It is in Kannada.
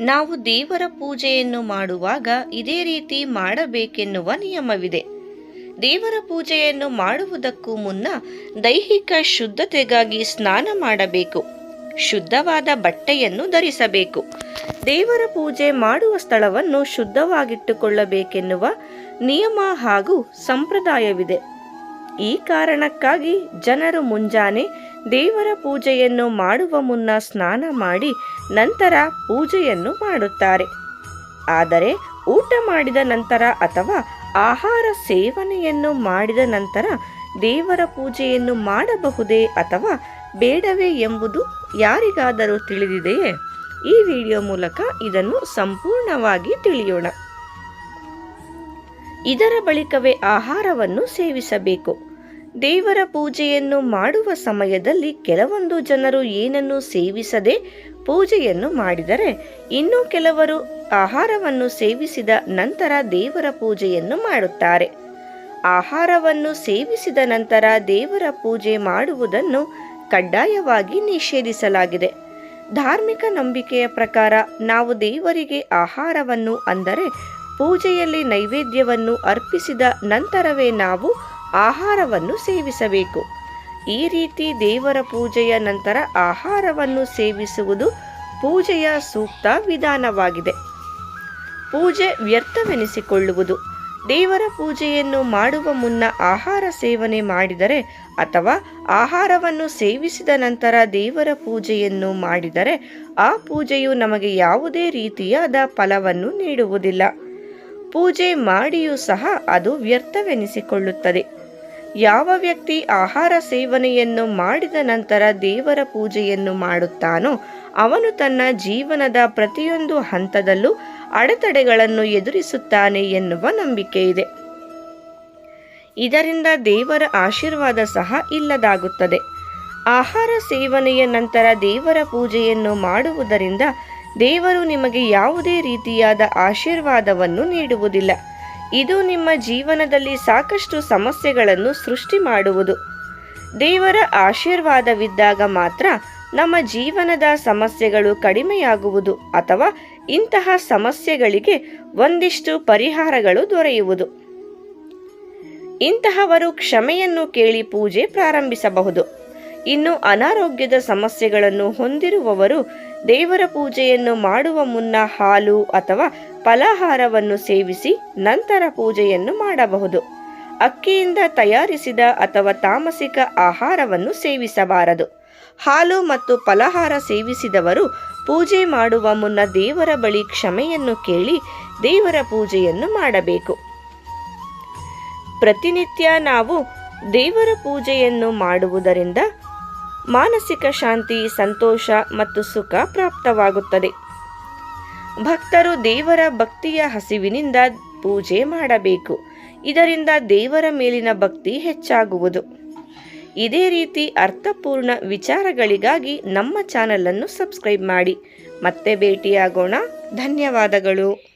ನಾವು ದೇವರ ಪೂಜೆಯನ್ನು ಮಾಡುವಾಗ ಇದೇ ರೀತಿ ಮಾಡಬೇಕೆನ್ನುವ ನಿಯಮವಿದೆ. ದೇವರ ಪೂಜೆಯನ್ನು ಮಾಡುವುದಕ್ಕೂ ಮುನ್ನ ದೈಹಿಕ ಶುದ್ಧತೆಗಾಗಿ ಸ್ನಾನ ಮಾಡಬೇಕು. ಶುದ್ಧವಾದ ಬಟ್ಟೆಯನ್ನು ಧರಿಸಬೇಕು. ದೇವರ ಪೂಜೆ ಮಾಡುವ ಸ್ಥಳವನ್ನು ಶುದ್ಧವಾಗಿಟ್ಟುಕೊಳ್ಳಬೇಕೆನ್ನುವ ನಿಯಮ ಹಾಗೂ ಸಂಪ್ರದಾಯವಿದೆ. ಈ ಕಾರಣಕ್ಕಾಗಿ ಜನರು ಮುಂಜಾನೆ ದೇವರ ಪೂಜೆಯನ್ನು ಮಾಡುವ ಮುನ್ನ ಸ್ನಾನ ಮಾಡಿ ನಂತರ ಪೂಜೆಯನ್ನು ಮಾಡುತ್ತಾರೆ. ಆದರೆ ಊಟ ಮಾಡಿದ ನಂತರ ಅಥವಾ ಆಹಾರ ಸೇವನೆಯನ್ನು ಮಾಡಿದ ನಂತರ ದೇವರ ಪೂಜೆಯನ್ನು ಮಾಡಬಹುದೇ ಅಥವಾ ಬೇಡವೇ ಎಂಬುದು ಯಾರಿಗಾದರೂ ತಿಳಿದಿದೆಯೇ? ಈ ವಿಡಿಯೋ ಮೂಲಕ ಇದನ್ನು ಸಂಪೂರ್ಣವಾಗಿ ತಿಳಿಯೋಣ. ಇದರ ಬಳಿಕವೇ ಆಹಾರವನ್ನು ಸೇವಿಸಬೇಕು. ದೇವರ ಪೂಜೆಯನ್ನು ಮಾಡುವ ಸಮಯದಲ್ಲಿ ಕೆಲವೊಂದು ಜನರು ಏನನ್ನು ಸೇವಿಸದೆ ಪೂಜೆಯನ್ನು ಮಾಡಿದರೆ, ಇನ್ನು ಕೆಲವರು ಆಹಾರವನ್ನು ಸೇವಿಸಿದ ನಂತರ ದೇವರ ಪೂಜೆಯನ್ನು ಮಾಡುತ್ತಾರೆ. ಆಹಾರವನ್ನು ಸೇವಿಸಿದ ನಂತರ ದೇವರ ಪೂಜೆ ಮಾಡುವುದನ್ನು ಕಡ್ಡಾಯವಾಗಿ ನಿಷೇಧಿಸಲಾಗಿದೆ. ಧಾರ್ಮಿಕ ನಂಬಿಕೆಯ ಪ್ರಕಾರ ನಾವು ದೇವರಿಗೆ ಆಹಾರವನ್ನು ಅಂದರೆ ಪೂಜೆಯಲ್ಲಿ ನೈವೇದ್ಯವನ್ನು ಅರ್ಪಿಸಿದ ನಂತರವೇ ನಾವು ಆಹಾರವನ್ನು ಸೇವಿಸಬೇಕು. ಈ ರೀತಿ ದೇವರ ಪೂಜೆಯ ನಂತರ ಆಹಾರವನ್ನು ಸೇವಿಸುವುದು ಪೂಜೆಯ ಸೂಕ್ತ ವಿಧಾನವಾಗಿದೆ. ಪೂಜೆ ವ್ಯರ್ಥವೆನಿಸಿಕೊಳ್ಳುವುದು. ದೇವರ ಪೂಜೆಯನ್ನು ಮಾಡುವ ಮುನ್ನ ಆಹಾರ ಸೇವನೆ ಮಾಡಿದರೆ ಅಥವಾ ಆಹಾರವನ್ನು ಸೇವಿಸಿದ ನಂತರ ದೇವರ ಪೂಜೆಯನ್ನು ಮಾಡಿದರೆ ಆ ಪೂಜೆಯು ನಮಗೆ ಯಾವುದೇ ರೀತಿಯಾದ ಫಲವನ್ನು ನೀಡುವುದಿಲ್ಲ. ಪೂಜೆ ಮಾಡಿಯೂ ಸಹ ಅದು ವ್ಯರ್ಥವೆನಿಸಿಕೊಳ್ಳುತ್ತದೆ. ಯಾವ ವ್ಯಕ್ತಿ ಆಹಾರ ಸೇವನೆಯನ್ನು ಮಾಡಿದ ನಂತರ ದೇವರ ಪೂಜೆಯನ್ನು ಮಾಡುತ್ತಾನೋ, ಅವನು ತನ್ನ ಜೀವನದ ಪ್ರತಿಯೊಂದು ಹಂತದಲ್ಲೂ ಅಡೆತಡೆಗಳನ್ನು ಎದುರಿಸುತ್ತಾನೆ ಎನ್ನುವ ನಂಬಿಕೆ ಇದೆ. ಇದರಿಂದ ದೇವರ ಆಶೀರ್ವಾದ ಸಹ ಇಲ್ಲದಾಗುತ್ತದೆ. ಆಹಾರ ಸೇವನೆಯ ನಂತರ ದೇವರ ಪೂಜೆಯನ್ನು ಮಾಡುವುದರಿಂದ ದೇವರು ನಿಮಗೆ ಯಾವುದೇ ರೀತಿಯಾದ ಆಶೀರ್ವಾದವನ್ನು ನೀಡುವುದಿಲ್ಲ. ಇದು ನಿಮ್ಮ ಜೀವನದಲ್ಲಿ ಸಾಕಷ್ಟು ಸಮಸ್ಯೆಗಳನ್ನು ಸೃಷ್ಟಿ ಮಾಡುವುದು. ದೇವರ ಆಶೀರ್ವಾದವಿದ್ದಾಗ ಮಾತ್ರ ನಮ್ಮ ಜೀವನದ ಸಮಸ್ಯೆಗಳು ಕಡಿಮೆಯಾಗುವುದು ಅಥವಾ ಇಂತಹ ಸಮಸ್ಯೆಗಳಿಗೆ ಒಂದಿಷ್ಟು ಪರಿಹಾರಗಳು ದೊರೆಯುವುದು. ಇಂತಹವರು ಕ್ಷಮೆಯನ್ನು ಕೇಳಿ ಪೂಜೆ ಪ್ರಾರಂಭಿಸಬಹುದು. ಇನ್ನು ಅನಾರೋಗ್ಯದ ಸಮಸ್ಯೆಗಳನ್ನು ಹೊಂದಿರುವವರು ದೇವರ ಪೂಜೆಯನ್ನು ಮಾಡುವ ಮುನ್ನ ಹಾಲು ಅಥವಾ ಫಲಾಹಾರವನ್ನು ಸೇವಿಸಿ ನಂತರ ಪೂಜೆಯನ್ನು ಮಾಡಬಹುದು. ಅಕ್ಕಿಯಿಂದ ತಯಾರಿಸಿದ ಅಥವಾ ತಾಮಸಿಕ ಆಹಾರವನ್ನು ಸೇವಿಸಬಾರದು. ಹಾಲು ಮತ್ತು ಫಲಹಾರ ಸೇವಿಸಿದವರು ಪೂಜೆ ಮಾಡುವ ಮುನ್ನ ದೇವರ ಬಳಿ ಕ್ಷಮೆಯನ್ನು ಕೇಳಿ ದೇವರ ಪೂಜೆಯನ್ನು ಮಾಡಬೇಕು. ಪ್ರತಿನಿತ್ಯ ನಾವು ದೇವರ ಪೂಜೆಯನ್ನು ಮಾಡುವುದರಿಂದ ಮಾನಸಿಕ ಶಾಂತಿ, ಸಂತೋಷ ಮತ್ತು ಸುಖ ಪ್ರಾಪ್ತವಾಗುತ್ತದೆ. ಭಕ್ತರು ದೇವರ ಭಕ್ತಿಯ ಹಸಿವಿನಿಂದ ಪೂಜೆ ಮಾಡಬೇಕು. ಇದರಿಂದ ದೇವರ ಮೇಲಿನ ಭಕ್ತಿ ಹೆಚ್ಚಾಗುವುದು. ಇದೇ ರೀತಿ ಅರ್ಥಪೂರ್ಣ ವಿಚಾರಗಳಿಗಾಗಿ ನಮ್ಮ ಚಾನಲನ್ನು ಸಬ್ಸ್ಕ್ರೈಬ್ ಮಾಡಿ. ಮತ್ತೆ ಭೇಟಿಯಾಗೋಣ. ಧನ್ಯವಾದಗಳು.